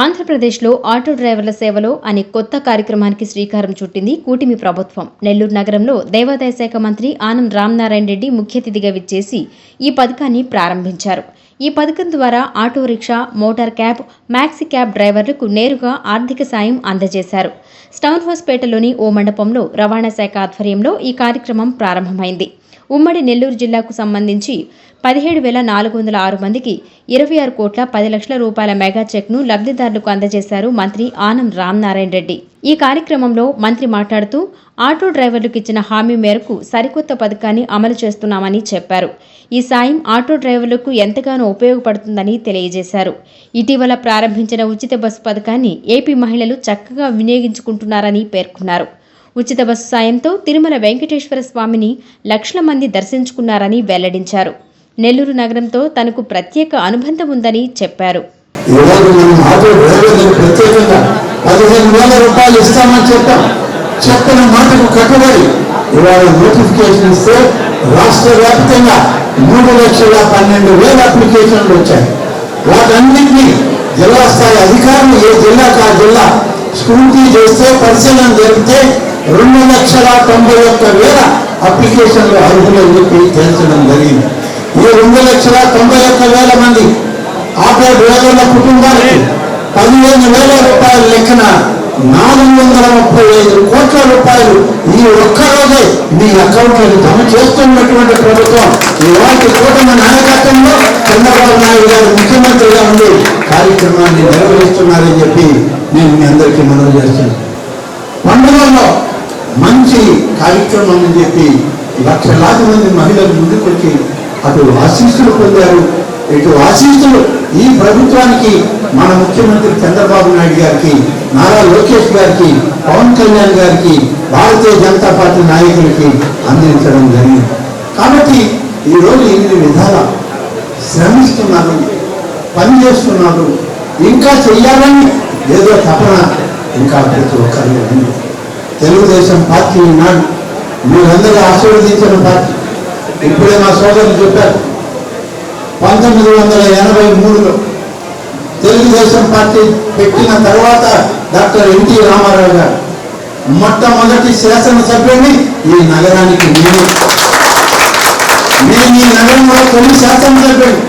ఆంధ్రప్రదేశ్లో ఆటో డ్రైవర్ల సేవలో అనే కొత్త కార్యక్రమానికి శ్రీకారం చుట్టింది కూటిమి ప్రభుత్వం. నెల్లూరు నగరంలో దేవాదాయ శాఖ మంత్రి ఆనం రామనారాయణ రెడ్డి ముఖ్య అతిథిగా విచ్చేసి ఈ పథకాన్ని ప్రారంభించారు. ఈ పథకం ద్వారా auto rickshaw motor cab maxi cab డ్రైవర్లకు నేరుగా ఆర్థిక సాయం అందజేశారు. స్టౌన్ హౌస్పేటలోని ఓ మండపంలో రవాణా శాఖ ఆధ్వర్యంలో ఈ కార్యక్రమం ప్రారంభమైంది. ఉమ్మడి నెల్లూరు జిల్లాకు సంబంధించి పదిహేడు వేల నాలుగు వందల ఆరు మందికి ఇరవై ఆరు కోట్ల పది లక్షల రూపాయల మెగా చెక్ను లబ్ధిదారులకు అందజేశారు మంత్రి ఆనం రామనారాయణ రెడ్డి. ఈ కార్యక్రమంలో మంత్రి మాట్లాడుతూ ఆటో డ్రైవర్లకు ఇచ్చిన హామీ మేరకు సరికొత్త పథకాన్ని అమలు చేస్తున్నామని చెప్పారు. ఈ సాయం ఆటో డ్రైవర్లకు ఎంతగానో ఉపయోగపడుతుందని తెలియజేశారు. ఇటీవల ప్రారంభించిన ఉచిత బస్సు పథకాన్ని ఏపీ మహిళలు చక్కగా వినియోగించుకుంటున్నారని పేర్కొన్నారు. ఉచిత బస్సు సాయంతో తిరుమల వెంకటేశ్వర స్వామిని లక్షల మంది దర్శించుకున్నారని వెల్లడించారు. నెల్లూరు నగరంతో తనకు ప్రత్యేక అనుబంధం ఉందని చెప్పారు. చెప్పిన మాటకు కట్టుబడి ఇవాళ నోటిఫికేషన్ ఇస్తే రాష్ట్ర వ్యాప్తంగా మూడు లక్షల పన్నెండు వేల అప్లికేషన్లు వచ్చాయి. వాటన్నింటినీ జిల్లా స్థాయి అధికారులు ఏ జిల్లాకు ఆ జిల్లా స్కూటీ చేస్తే పరిశీలన జరిగితే రెండు లక్షల తొంభై ఒక్క వేల అప్లికేషన్లు అర్హులని చెప్పి తేల్చడం జరిగింది. ఈ రెండు లక్షల తొంభై ఒక్క వేల మంది ఆటో డ్రైవర్ల కుటుంబానికి పదిహేను వేల రూపాయల లెక్కన నాలుగు వందల ముప్పై ఐదు కోట్ల రూపాయలు ఈ ఒక్కరోజే మీ అకౌంట్లో జమ చేస్తున్నటువంటి ప్రభుత్వం. ఇలాంటి కూటమి నాయకత్వంలో చంద్రబాబు నాయుడు గారు ముఖ్యమంత్రిగా ఉండి కార్యక్రమాన్ని నిర్వహిస్తున్నారని చెప్పి నేను మీ అందరికీ మనవి చేస్తున్నాను. పండుగల్లో మంచి కార్యక్రమం అని చెప్పి లక్షలాది మంది మహిళలు ముందుకొచ్చి అటు ఆశీస్సులు పొందారు ఇటు ఆశీస్సులు ఈ ప్రభుత్వానికి మన ముఖ్యమంత్రి చంద్రబాబు నాయుడు గారికి నారా లోకేష్ గారికి పవన్ కళ్యాణ్ గారికి భారతీయ జనతా పార్టీ నాయకులకి అందించడం జరిగింది. కాబట్టి ఈరోజు ఇన్ని విధాల శ్రమిస్తున్నారు పని చేస్తున్నారు ఇంకా చెయ్యాలని ఏదో తపన ఇంకా ప్రతి ఒక్కరిలో ఉంది. తెలుగుదేశం పార్టీ ఈనాడు మీరందరూ ఆశీర్వదించిన పార్టీ. ఇప్పుడే మా సోదరులు చెప్పారు పంతొమ్మిది వందల ఎనభై మూడులో తెలుగుదేశం పార్టీ పెట్టిన తర్వాత డాక్టర్ ఎన్టీ రామారావు గారు మొట్టమొదటి శాసనసభ్యుని ఈ నగరానికి నేను. నేను ఈ నగరంలో తొలి శాసనసభ్యుని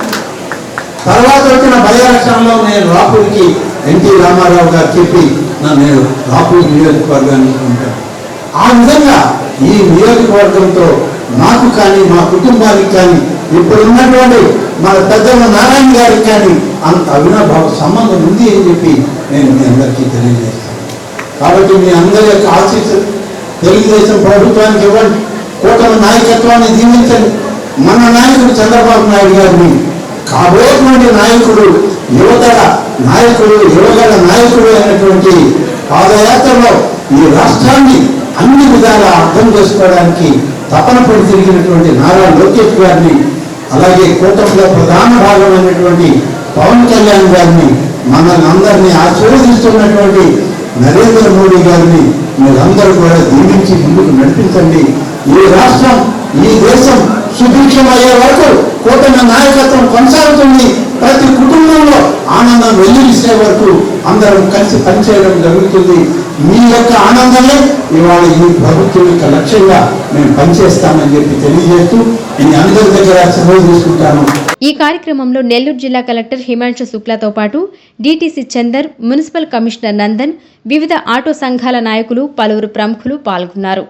తర్వాత వచ్చిన బయలక్షణంలో నేను రాపుడికి ఎన్టీ రామారావు గారు చెప్పి నేను రాపూర్ నియోజకవర్గాన్ని ఉంటాను ఆ విధంగా ఈ నియోజకవర్గంతో నాకు కానీ మా కుటుంబానికి కానీ ఇప్పుడు ఉన్నటువంటి మన పెద్దమ్మ నారాయణ గారికి కానీ అంత అవినాభావ సంబంధం ఉంది అని చెప్పి నేను మీ అందరికీ తెలియజేస్తాను. కాబట్టి మీ అందరి యొక్క ఆశీస్సు తెలుగుదేశం ప్రభుత్వానికి ఇవ్వండి. కూటమి నాయకత్వాన్ని దీవించండి. మన నాయకుడు చంద్రబాబు నాయుడు గారిని కాబోయేటువంటి నాయకుడు యువతల నాయకుడు యువగల నాయకుడు అయినటువంటి పాదయాత్రలో ఈ రాష్ట్రాన్ని అన్ని విధాలా అర్థం చేసుకోవడానికి తపన పడి తిరిగినటువంటి నారా లోకేష్ గారిని అలాగే కూటమిలో ప్రధాన భాగమైనటువంటి పవన్ కళ్యాణ్ గారిని మనల్ని అందరినీ ఆశీర్వదిస్తున్నటువంటి నరేంద్ర మోడీ గారిని మీరందరూ కూడా దీవించి ముందుకు నడిపించండి. ఈ రాష్ట్రం ఈ దేశం సుభిక్షమయ్యే వరకు కూటమి నాయకత్వం కొనసాగుతుంది. ప్రతి ఆనందం వెల్లువిసే వరకు అందరం కలిసి పనిచేయడం జరుగుతుంది. మీ యొక్క ఆనందమే ఇవాళ ఈ ప్రభుత్వం యొక్క లక్ష్యంగా మేము పనిచేస్తామని చెప్పి తెలియజేస్తూ మీ అందరి దగ్గర సెలవు తీసుకుంటాను. ఈ కార్యక్రమంలో నెల్లూరు జిల్లా కలెక్టర్ హిమాంశు శుక్లాతో పాటు DTC Chander municipal commissioner Nandan వివిధ ఆటో సంఘాల నాయకులు పలువురు ప్రముఖులు పాల్గొన్నారు.